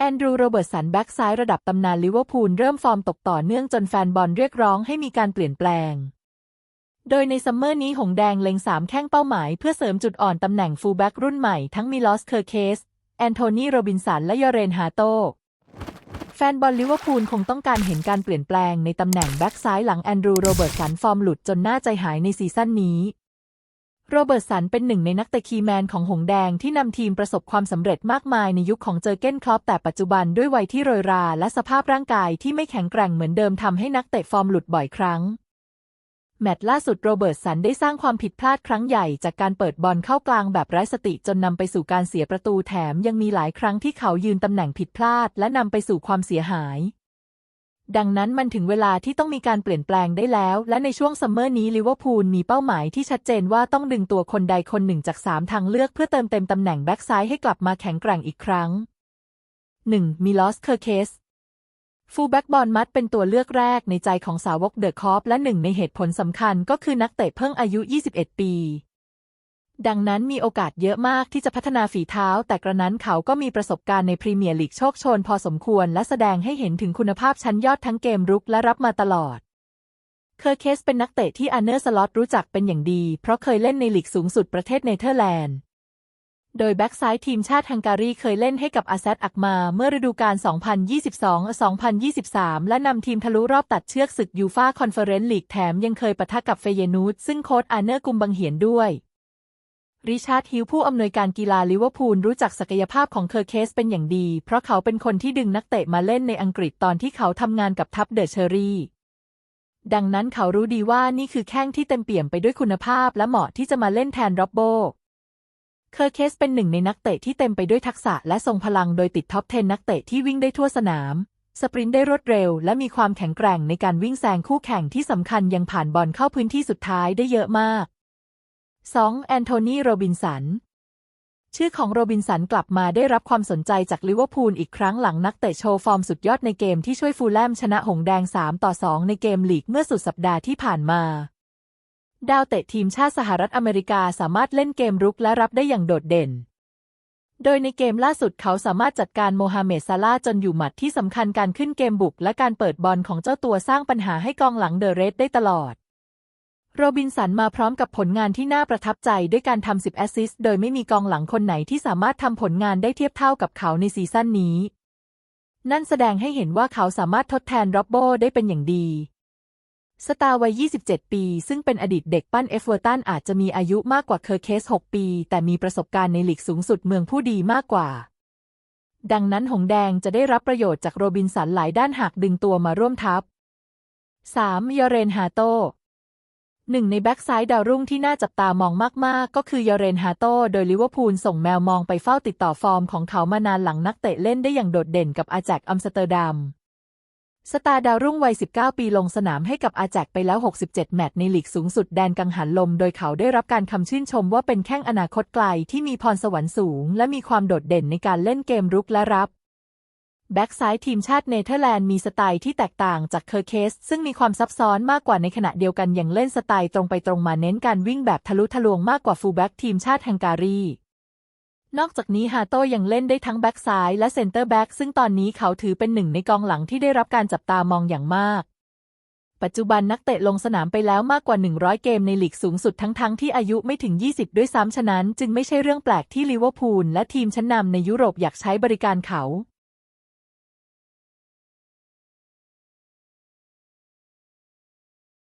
แอนดรูว์โรเบิร์ตสันแบ็กซ้ายระดับตำนานลิเวอร์พูลเริ่มฟอร์มตกต่อเนื่องจนแฟนบอลเรียกร้องให้มีการเปลี่ยนแปลง โดยในซัมเมอร์นี้หงแดงเล็งสามแข้งเป้าหมายเพื่อเสริมจุดอ่อนตำแหน่งฟูลแบ็กรุ่นใหม่ทั้งมิลอสเคอร์เคส แอนโทนีโรบินสันและยอเรนฮาโตแฟนบอลลิเวอร์พูลคงต้องการเห็นการเปลี่ยนแปลงในตำแหน่งแบ็กซ้ายหลังแอนดรูว์โรเบิร์ตสันฟอร์มหลุดจนน่าใจหายในซีซั่นนี้ โรเบิร์ตสันเป็นหนึ่งในนักเตะคีแมนของหงแดงที่นำทีมประสบความสำเร็จมากมายในยุคของเจอเก้นคลอปแต่ปัจจุบันด้วยวัยที่โรยราและสภาพร่างกายที่ไม่แข็งแกร่งเหมือนเดิมทำให้นักเตะฟอร์มหลุดบ่อยครั้ง แมตช์ล่าสุดโรเบิร์ตสันได้สร้างความผิดพลาดครั้งใหญ่จากการเปิดบอลเข้ากลางแบบไร้สติจนนำไปสู่การเสียประตูแถมยังมีหลายครั้งที่เขายืนตำแหน่งผิดพลาดและนำไปสู่ความเสียหาย ดังนั้นมันถึงเวลาที่ต้องมีการเปลี่ยนแปลงได้แล้ว และในช่วงซัมเมอร์นี้ลิเวอร์พูลมีเป้าหมายที่ชัดเจนว่าต้องดึงตัวคนใดคนหนึ่งจากสามทางเลือกเพื่อเติมเต็มตำแหน่งแบ็กซ้ายให้กลับมาแข็งแกร่งอีกครั้ง 1. มิลอสเคอร์เคสฟูลแบ็กบอลมัดเป็นตัวเลือกแรกในใจของสาวกเดอะคอปและหนึ่งในเหตุผลสำคัญก็คือนักเตะเพิ่งอายุ 21 ปี ดังนั้นมีโอกาสเยอะมากที่จะพัฒนาฝีเท้า แต่กระนั้นเขาก็มีประสบการณ์ในพรีเมียร์ลีกโชคโชนพอสมควรและแสดงให้เห็นถึงคุณภาพชั้นยอดทั้งเกมรุกและรับมาตลอด เคอร์เคสเป็นนักเตะที่อันเนอร์สล็อตรู้จักเป็นอย่างดี เพราะเคยเล่นในลีกสูงสุดประเทศเนเธอร์แลนด์ โดยแบ็กซ้ายทีมชาติฮังการีเคยเล่นให้กับอาแซดอักมาเมื่อฤดูกาล 2022-2023 และนำทีมทะลุรอบตัดเชือกศึกยูฟาคอนเฟอเรนซ์ลีกแถมยังเคยปะทะกับเฟเยนูดซึ่งโค้ชอาร์เนอร์กุมบังเหียนด้วย ริชาร์ดฮิลผู้อำนวยการกีฬาลิเวอร์พูลรู้จักศักยภาพของเคอร์เคสเป็นอย่างดี เพราะเขาเป็นคนที่ดึงนักเตะมาเล่นในอังกฤษตอนที่เขาทำงานกับทัพเดอะเชอรี่ดังนั้นเขารู้ดีว่านี่คือแข้งที่เต็มเปี่ยมไปด้วยคุณภาพและเหมาะที่จะมาเล่นแทนร็อบโบ เคอร์เคสเป็นหนึ่งในนักเตะที่เต็มไปด้วยทักษะและทรงพลังโดยติดท็อป 10 นักเตะที่วิ่งได้ทั่วสนาม สปรินต์ได้รวดเร็ว และมีความแข็งแกร่งในการวิ่งแซงคู่แข่งที่สำคัญยังผ่านบอลเข้าพื้นที่สุดท้ายได้เยอะมาก 2. แอนโทนีโรบินสัน ชื่อของโรบินสันกลับมาได้รับความสนใจจากลิเวอร์พูลอีกครั้งหลังนักเตะโชว์ฟอร์มสุดยอดในเกมที่ช่วยฟูลแลมชนะหงแดง 3 ต่อ 2 ในเกมลีกเมื่อสุดสัปดาห์ที่ผ่านมาดาวเตะทีมชาติสหรัฐอเมริกาสามารถเล่นเกมรุกและรับได้อย่างโดดเด่น โดยในเกมล่าสุดเขาสามารถจัดการโมฮัมเหม็ดซาลาจนอยู่หมัดที่สำคัญการขึ้นเกมบุกและการเปิดบอลของเจ้าตัวสร้างปัญหาให้กองหลังเดอะเรดได้ตลอด โรบินสันมาพร้อมกับผลงานที่น่าประทับใจด้วยการทำ 10 แอสซิสต์โดยไม่มีกองหลังคนไหนที่สามารถทำผลงานได้เทียบเท่ากับเขาในซีซั่นนี้ นั่นแสดงให้เห็นว่าเขาสามารถทดแทนร็อบโบได้เป็นอย่างดี สตาร์วัย 27 ปี ซึ่งเป็นอดีตเด็กปั้นเอฟเวอร์ตันอาจจะมีอายุมากกว่าเคอร์เคส 6 ปี แต่มีประสบการณ์ในหลีกสูงสุดเมืองผู้ดีมากกว่า ดังนั้นหงแดงจะได้รับประโยชน์จากโรบินสันหลายด้านหากดึงตัวมาร่วมทัพ 3. ยอเรนฮาโต หนึ่งในแบ็กซ้ายดาวรุ่งที่น่าจับตามองมาก ๆ ก็คือยอเรนฮาโตโดยลิเวอร์พูลส่งแมวมองไปเฝ้าติดต่อฟอร์มของเขามานานหลังนักเตะเล่นได้อย่างโดดเด่นกับอาแจกอัมสเตอร์ดัมสตาร์ดาวรุ่งวัย 19 ปีลงสนามให้กับอาแจกไปแล้ว 67 แมตช์ในลีกสูงสุดแดนกังหันลม โดยเขาได้รับการคำชื่นชมว่าเป็นแข้งอนาคตไกลที่มีพรสวรรค์สูง และมีความโดดเด่นในการเล่นเกมรุกและรับ แบ็กซ้ายทีมชาติเนเธอร์แลนด์มีสไตล์ที่แตกต่างจากเคอร์เคส ซึ่งมีความซับซ้อนมากกว่าในขณะเดียวกันยังเล่นสไตล์ตรงไปตรงมาเน้นการวิ่งแบบทะลุทะลวงมากกว่าฟูลแบ็กทีมชาติฮังการี นอกจากนี้ฮาโต้ยังเล่นได้ทั้งแบ็กซ้ายและเซนเตอร์แบ็กซึ่งตอนนี้เขาถือเป็นหนึ่งในกองหลังที่ได้รับการจับตามองอย่างมาก ปัจจุบันนักเตะลงสนามไปแล้วมากกว่า 100 เกมในลีกสูงสุดทั้งๆทที่อายุไม่ถึง 20 ด้วยซ้ำฉะนั้น จึงไม่ใช่เรื่องแปลกที่ลิเวอร์พูลและทีมชั้นนำในยุโรปอยากใช้บริการเขา